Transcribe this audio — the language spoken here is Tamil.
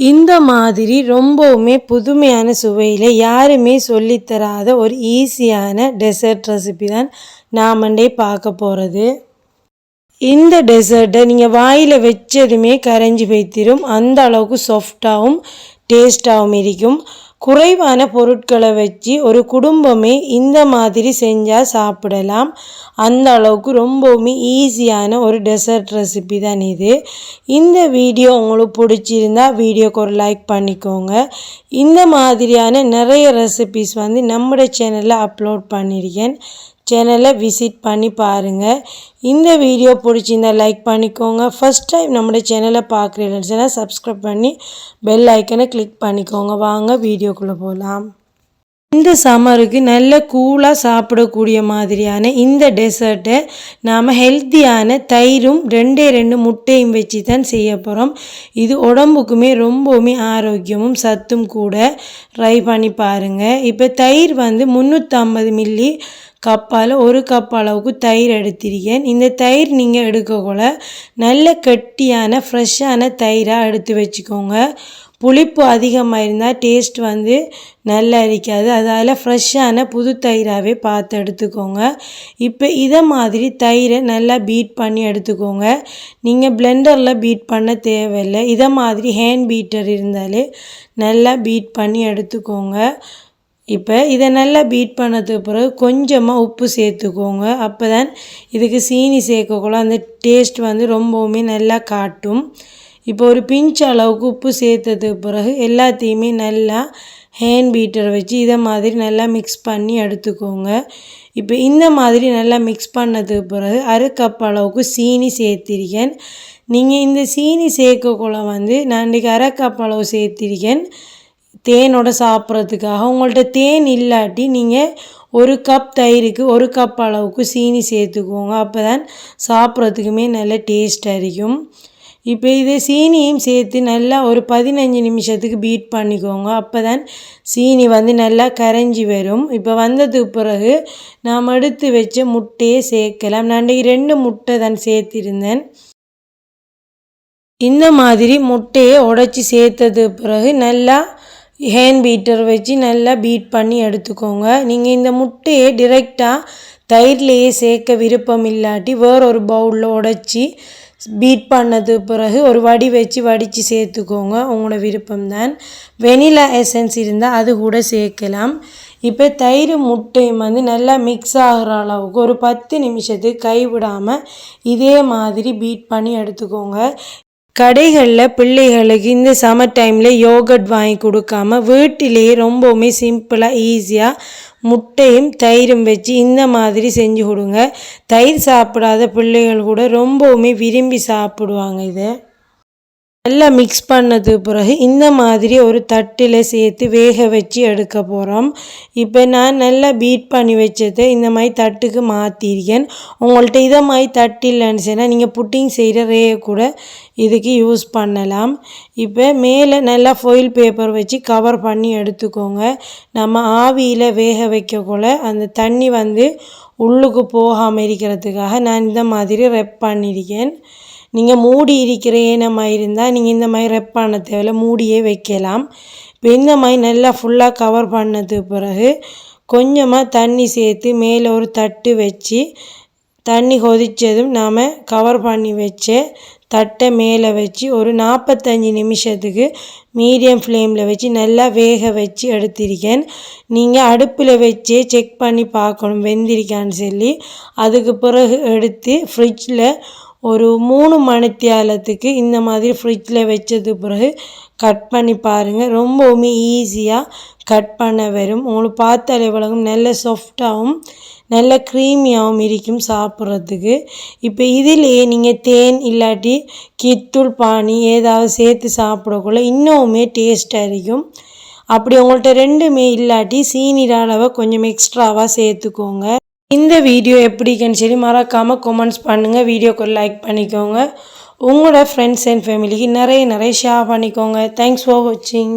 இந்த மாதிரி ரொம்பவுமே புதுமையான சுவையில் யாருமே சொல்லித்தராத ஒரு ஈஸியான டெசர்ட் ரெசிபி தான் நாமண்டே பார்க்க போகிறது இந்த டெசர்ட்டை நீங்கள் வாயில் வச்சதுமே கரைஞ்சி வைத்திரும். அந்த அளவுக்கு சாஃப்டாகவும் டேஸ்டாகவும் இருக்கும். குறைவான பொருட்களை வச்சு ஒரு குடும்பமே இந்த மாதிரி செஞ்சால் சாப்பிடலாம். அந்த அளவுக்கு ரொம்பவுமே ஈஸியான ஒரு டெசர்ட் ரெசிபி தான் இது. இந்த வீடியோ உங்களுக்கு பிடிச்சிருந்தா வீடியோக்கு ஒரு லைக் பண்ணிக்கோங்க. இந்த மாதிரியான நிறைய ரெசிபிஸ் வந்து நம்முடைய சேனலில் அப்லோட் பண்ணியிருக்கேன் சேனலை விசிட் பண்ணி பாருங்கள் இந்த வீடியோ பிடிச்சிருந்தா லைக் பண்ணிக்கோங்க. ஃபஸ்ட் டைம் நம்மளோட சேனலை பார்க்குறீங்கன்னா சப்ஸ்கிரைப் பண்ணி பெல் ஐக்கனை கிளிக் பண்ணிக்கோங்க. வாங்க வீடியோக்குள்ளே போகலாம் இந்த சம்மருக்கு நல்ல கூலாக சாப்பிடக்கூடிய மாதிரியான இந்த டெசர்ட்டை நாம் ஹெல்த்தியான தயிரும் ரெண்டே ரெண்டு முட்டையும் வச்சு தான் செய்ய போகிறோம் இது உடம்புக்குமே ரொம்பவுமே ஆரோக்கியமும் சத்தும் கூட. ட்ரை பண்ணி பாருங்கள் இப்போ தயிர் வந்து முந்நூற்றம்பது மில்லி கப்பால் ஒரு கப் அளவுக்கு தயிர் எடுத்திருக்கேன். இந்த தயிர் நீங்கள் எடுக்கக்குள்ள நல்ல கட்டியான ஃப்ரெஷ்ஷான தயிராக எடுத்து வச்சுக்கோங்க. புளிப்பு அதிகமாக இருந்தால் டேஸ்ட் வந்து நல்லா இருக்காது. அதால் ஃப்ரெஷ்ஷான புது தயிராகவே பார்த்து எடுத்துக்கோங்க. இப்போ இதை மாதிரி தயிரை நல்லா பீட் பண்ணி எடுத்துக்கோங்க. நீங்கள் பிளெண்டரில் பீட் பண்ண தேவையில்லை. இதை மாதிரி ஹேண்ட் பீட்டர் இருந்தாலே நல்லா பீட் பண்ணி எடுத்துக்கோங்க. இப்போ இதை நல்லா பீட் பண்ணதுக்கு பிறகு கொஞ்சமாக உப்பு சேர்த்துக்கோங்க. அப்போ தான் இதுக்கு சீனி சேர்க்கக்குள்ள அந்த டேஸ்ட் வந்து ரொம்பவுமே நல்லா காட்டும். இப்போ ஒரு பிஞ்ச் அளவுக்கு உப்பு சேர்த்ததுக்கு பிறகு எல்லாத்தையுமே நல்லா ஹேண்ட் பீட்டர் வச்சு இதை மாதிரி நல்லா மிக்ஸ் பண்ணி எடுத்துக்கோங்க. இப்போ இந்த மாதிரி நல்லா மிக்ஸ் பண்ணதுக்கு பிறகு அரை கப் அளவுக்கு சீனி சேர்த்திருக்கேன். நீங்கள் இந்த சீனி சேர்க்கக்குள்ள வந்து நான் இன்றைக்கி அரை கப் அளவு சேர்த்திருக்கேன். தேனோட சாப்பிட்றதுக்காக. உங்கள்கிட்ட தேன் இல்லாட்டி நீங்கள் ஒரு கப் தயிருக்கு ஒரு கப் அளவுக்கு சீனி சேர்த்துக்கோங்க. அப்போ தான் சாப்பிட்றதுக்குமே நல்ல டேஸ்ட்டாக இருக்கும். இப்போ இதை சீனியும் சேர்த்து நல்லா ஒரு பதினஞ்சு நிமிஷத்துக்கு பீட் பண்ணிக்கோங்க. அப்போ தான் சீனி வந்து நல்லா கரைஞ்சி வரும். இப்போ வந்ததுக்கு பிறகு நாம் எடுத்து வச்ச முட்டையை சேர்க்கலாம். நான் ரெண்டு முட்டை தான் சேர்த்திருந்தேன். இந்த மாதிரி முட்டையை உடச்சி சேர்த்தது பிறகு நல்லா ஹேண்ட் பீட்டர் வச்சு நல்லா பீட் பண்ணி எடுத்துக்கோங்க. நீங்கள் இந்த முட்டையை டிரெக்டாக தயிர்லேயே சேர்க்க விருப்பம் இல்லாட்டி வேறொரு பவுலில் உடச்சி பீட் பண்ணது பிறகு ஒரு வடி வச்சு வடித்து சேர்த்துக்கோங்க. உங்களோட விருப்பம்தான். வெனிலா எசன்ஸ் இருந்தால் அது கூட சேர்க்கலாம். இப்போ தயிர் முட்டையும் வந்து நல்லா மிக்ஸ் ஆகிற அளவுக்கு ஒரு பத்து நிமிஷத்துக்கு கைவிடாமல் இதே மாதிரி பீட் பண்ணி எடுத்துக்கோங்க. கடைகளில் பிள்ளைகளுக்கு இந்த சம்மர் டைமில் யோகட் வாங்கி கொடுக்காம வீட்டிலேயே ரொம்பவுமே சிம்பிளாக ஈஸியாக முட்டையும் தயிரும் வச்சு இந்த மாதிரி செஞ்சு கொடுங்க. தயிர் சாப்பிடாத பிள்ளைகள் கூட ரொம்பவுமே விரும்பி சாப்பிடுவாங்க இதை. நல்லா மிக்ஸ் பண்ணது பிறகு இந்த மாதிரி ஒரு தட்டில் சேர்த்து வேக வச்சு எடுக்க போகிறோம் இப்போ நான் நல்லா பீட் பண்ணி வச்சது இந்த மாதிரி தட்டுக்கு மாற்றிருக்கேன் உங்கள்கிட்ட இதை மாதிரி தட்டு இல்லைன்னு சொன்னால் நீங்கள் புட்டிங் செய்கிற ரேயை கூட இதுக்கு யூஸ் பண்ணலாம். இப்போ மேலே நல்லா ஃபொயில் பேப்பர் வச்சு கவர் பண்ணி எடுத்துக்கோங்க. நம்ம ஆவியில் வேக வைக்கக்குள்ள அந்த தண்ணி வந்து உள்ளுக்கு போகாமல் இருக்கிறதுக்காக நான் இந்த மாதிரி ரெப் பண்ணியிருக்கேன் நீங்கள் மூடி இருக்கிற ஏனமாக இருந்தால் நீங்கள் இந்த மாதிரி ரெப் பண்ண தேவையில்ல மூடியே வைக்கலாம். இப்போ இந்த மாதிரி நல்லா ஃபுல்லாக கவர் பண்ணதுக்கு பிறகு கொஞ்சமாக தண்ணி சேர்த்து மேலே ஒரு தட்டு வச்சு தண்ணி கொதித்ததும் நாம் கவர் பண்ணி வச்ச தட்டை மேலே வச்சு ஒரு நாற்பத்தஞ்சு நிமிஷத்துக்கு மீடியம் ஃப்ளேமில் வச்சு நல்லா வேக வச்சு எடுத்திருக்கேன். நீங்கள் அடுப்பில் வச்சே செக் பண்ணி பார்க்கணும் வெந்திருக்கான்னு சொல்லி. அதுக்கு பிறகு எடுத்து ஃப்ரிட்ஜில் ஒரு மூணு மணித்தியாலத்துக்கு இந்த மாதிரி ஃப்ரிட்ஜில் வச்சது பிறகு கட் பண்ணி பாருங்கள் ரொம்பவுமே ஈஸியாக கட் பண்ண வரும். உங்களுக்கு பார்த்தாலே வழங்கும் நல்ல சாஃப்டாகவும் நல்ல க்ரீமியாகவும் இருக்கும் சாப்பிட்றதுக்கு. இப்போ இதிலேயே நீங்கள் தேன் இல்லாட்டி கித்தூள் பானி ஏதாவது சேர்த்து சாப்பிடக்குள்ள இன்னுமே டேஸ்ட்டாக இருக்கும் அப்படி உங்கள்கிட்ட ரெண்டுமே இல்லாட்டி சீனிற அளவை கொஞ்சம் எக்ஸ்ட்ராவாக சேர்த்துக்கோங்க. இந்த வீடியோ எப்படிக்குன்னு சொல்லி மறக்காமல் கமெண்ட்ஸ் பண்ணுங்கள் வீடியோக்கு லைக் பண்ணிக்கோங்க. உங்களோட ஃப்ரெண்ட்ஸ் அண்ட் ஃபேமிலிக்கு நிறைய நிறைய ஷேர் பண்ணிக்கோங்க. தேங்க்ஸ் ஃபார் வாட்சிங்